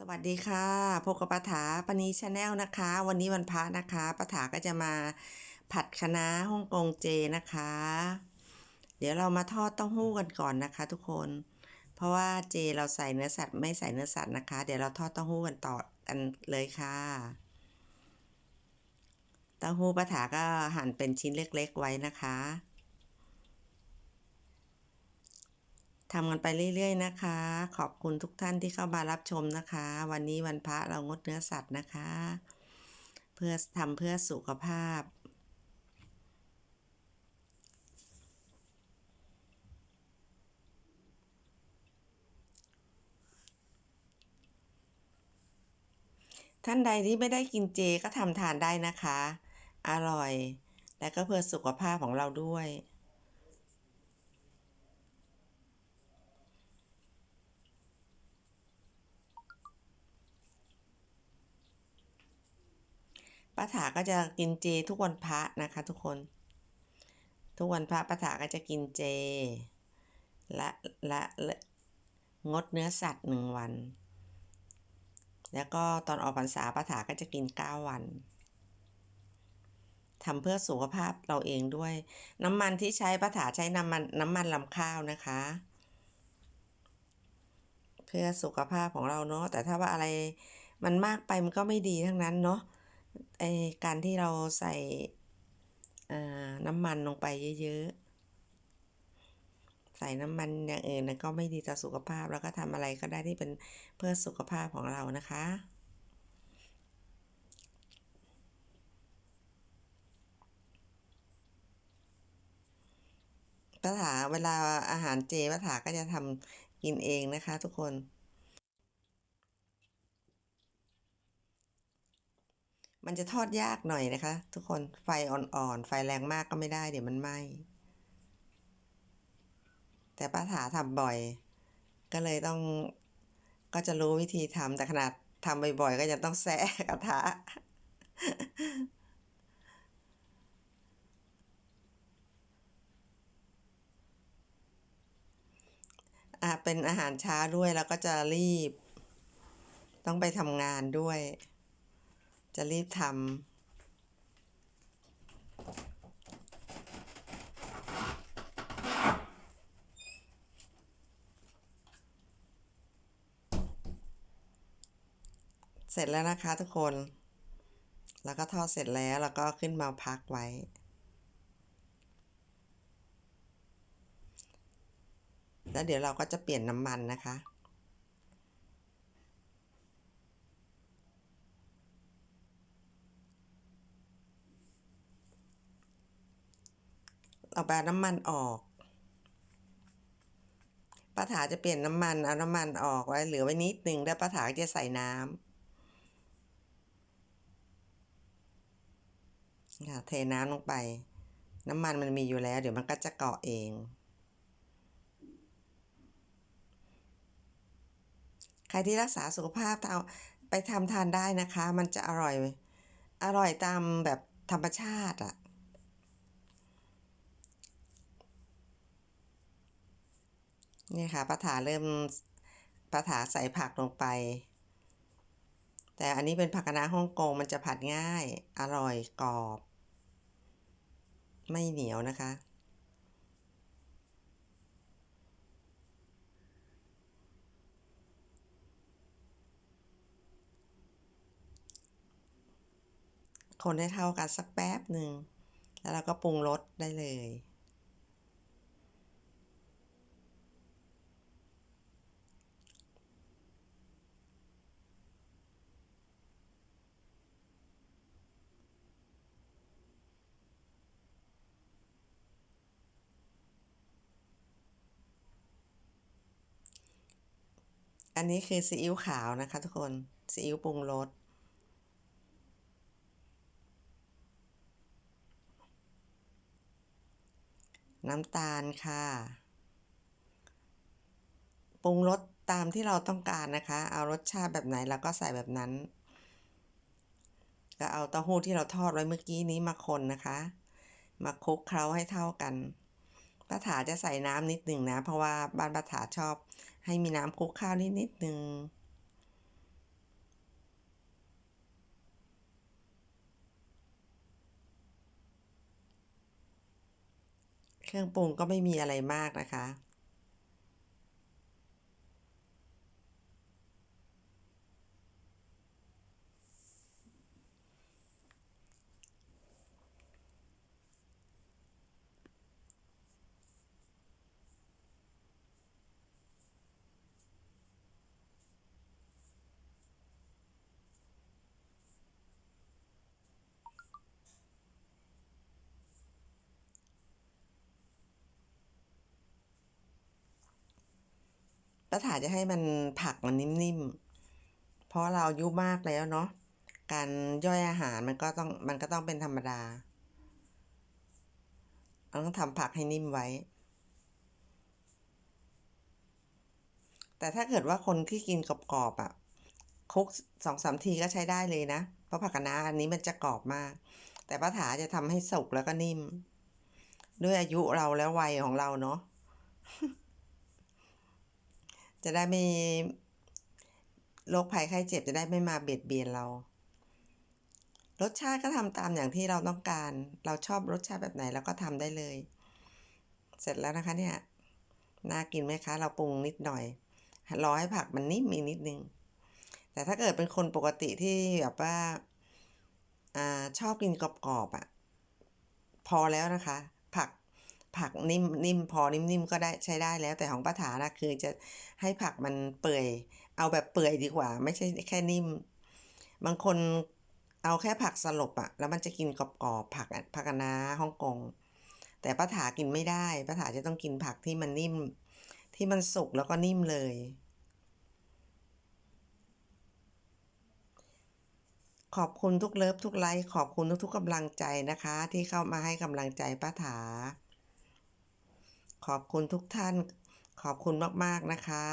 สวัสดีค่ะพบกับปาถาปณีชาแนลนะคะ วันนี้วันพระนะคะป้าถาก็จะมาผัดคะน้าฮ่องกงเจนะคะ เดี๋ยวเรามาทอดเต้าหู้กันก่อนนะคะ ทุกคน เพราะว่าเจเราใส่เนื้อสัตว์ไม่ใส่เนื้อสัตว์นะคะ เดี๋ยวเราทอดเต้าหู้กันต่อกันเลยค่ะเต้าหู้ปาถาก็หั่นเป็นชิ้นเล็ก ๆ ไว้นะคะ ทำกันไปเรื่อย ๆ นะคะ ขอบคุณทุกท่านที่เข้ามารับชมนะคะ วันนี้วันพระเรางดเนื้อสัตว์นะคะ เพื่อทำเพื่อสุขภาพท่านใดที่ไม่ได้กินเจก็ทำทานได้นะคะ อร่อย และก็เพื่อสุขภาพของเราด้วย ป้าถาก็จะกินเจทุกวันพระนะคะทุกคน ทุกวันพระป้าถาก็จะกินเจและและและงดเนื้อสัตว์หนึ่งวัน แล้วก็ตอนออกพรรษาป้าถาก็จะกินเก้าวันทำเพื่อสุขภาพเราเองด้วย น้ำมันที่ใช้ป้าถาใช้น้ำมันน้ำมันลำข้าวนะคะ เพื่อสุขภาพของเราเนาะแต่ถ้าว่าอะไรมันมากไปมันก็ไม่ดีทั้งนั้นเนาะ ไอการที่เราใส่น้ำมันลงไปเยอะๆ ใส่น้ำมันอย่างอื่นนะก็ไม่ดีต่อสุขภาพ แล้วก็ทำอะไรก็ได้ที่เป็นเพื่อสุขภาพของเรานะคะป้าถาเวลาอาหารเจป้าถาก็จะทำกินเองนะคะทุกคน มันจะทอดยากหน่อยนะคะ ทุกคนไฟอ่อนๆ ไฟแรงมากก็ไม่ได้เดี๋ยวมันไหม้แต่ป้าถาทำบ่อย ก็เลยต้องก็จะรู้วิธีทำแต่ขนาดทำบ่อยๆก็จะต้องแซะกระทะอ่าเป็นอาหารช้าด้วยแล้วก็จะรีบ ต้องไปทำงานด้วย จะรีบทำเสร็จแล้วนะคะทุกคน แล้วก็ทอดเสร็จแล้วแล้วก็ขึ้นมาพักไว้ แล้วเดี๋ยวเราก็จะเปลี่ยนน้ำมันนะคะ เอาแบบน้ำมันออกป้าถาจะเปลี่ยนน้ำมันเอาน้ำมันออกไว้เหลือไว้นิดนึงแล้วป้าถาจะใส่น้ำค่ะเทน้ำลงไป น้ำมันมันมีอยู่แล้ว เดี๋ยวมันก็จะเกาะเอง ใครที่รักษาสุขภาพเอาไปทำทานได้นะคะ มันจะอร่อย อร่อยตามแบบธรรมชาติอะ นี่ค่ะป้าถาเริ่มป้าถาใส่ผักลงไป แต่อันนี้เป็นผักคะน้าฮ่องกงมันจะผัดง่าย อร่อยกรอบ ไม่เหนียวนะคะคนให้เท่ากันสักแป๊บหนึ่ง แล้วเราก็ปรุงรสได้เลย อันนี้คือซีอิ๊วขาวนะคะทุกคนซีอิ๊วปรุงรสน้ำตาลค่ะ ปรุงรสตามที่เราต้องการนะคะ เอารสชาติแบบไหนเราก็ใส่แบบนั้น ก็เอาเต้าหู้ที่เราทอดไว้เมื่อกี้นี้มาคนนะคะ มาคลุกเคล้าให้เท่ากันป้าถาจะใส่น้ำนิดหนึ่งนะ เพราะว่าบ้านป้าถาชอบ ให้มีน้ำคลุกข้าวนิดนิดนึงเครื่องปรุงก็ไม่มีอะไรมากนะคะ ป้าถาจะให้มันผักมันนิ่มๆ เพราะเราอายุมากแล้วเนาะ การย่อยอาหารมันก็ต้องมันก็ต้องเป็นธรรมดา เราต้องทำผักให้นิ่มไว้ แต่ถ้าเกิดว่าคนที่กินกรอบๆอะคลุกสองสามทีก็ใช้ได้เลยนะ เพราะผักคะน้าอันนี้มันจะกรอบมาก แต่ป้าถาจะทำให้สุกแล้วก็นิ่ม ด้วยอายุเราแล้ววัยของเราเนาะ จะได้ไม่โรคภัยไข้เจ็บจะได้ไม่มาเบียดเบียนเรา รสชาติก็ทำตามอย่างที่เราต้องการ เราชอบรสชาติแบบไหนเราก็ทำได้เลย เสร็จแล้วนะคะเนี่ย น่ากินไหมคะ เราปรุงนิดหน่อย รอให้ผักมันนิ่มอีกนิดนึง แต่ถ้าเกิดเป็นคนปกติที่แบบว่าอ่าชอบกินกรอบๆอะ พอแล้วนะคะ ผักนิ่มนิ่มพอนิ่มๆก็ได้ใช้ได้แล้วแต่ของป้าถานะคือจะให้ผักมันเปื่อย เอาแบบเปื่อยดีกว่า ไม่ใช่แค่นิ่ม บางคนเอาแค่ผักสลบอะแล้วมันจะกินกรอบๆผักผักคะนาฮ่องกงแต่ป้าถากินไม่ได้ป้าถาจะต้องกินผักที่มันนิ่ม ที่มันสุกแล้วก็นิ่มเลย ขอบคุณทุกเลิฟทุกไลค์ขอบคุณทุกๆกำลังใจนะคะ ที่เข้ามาให้กำลังใจป้าถา ขอบคุณทุกท่าน ขอบคุณมาก ๆ นะคะ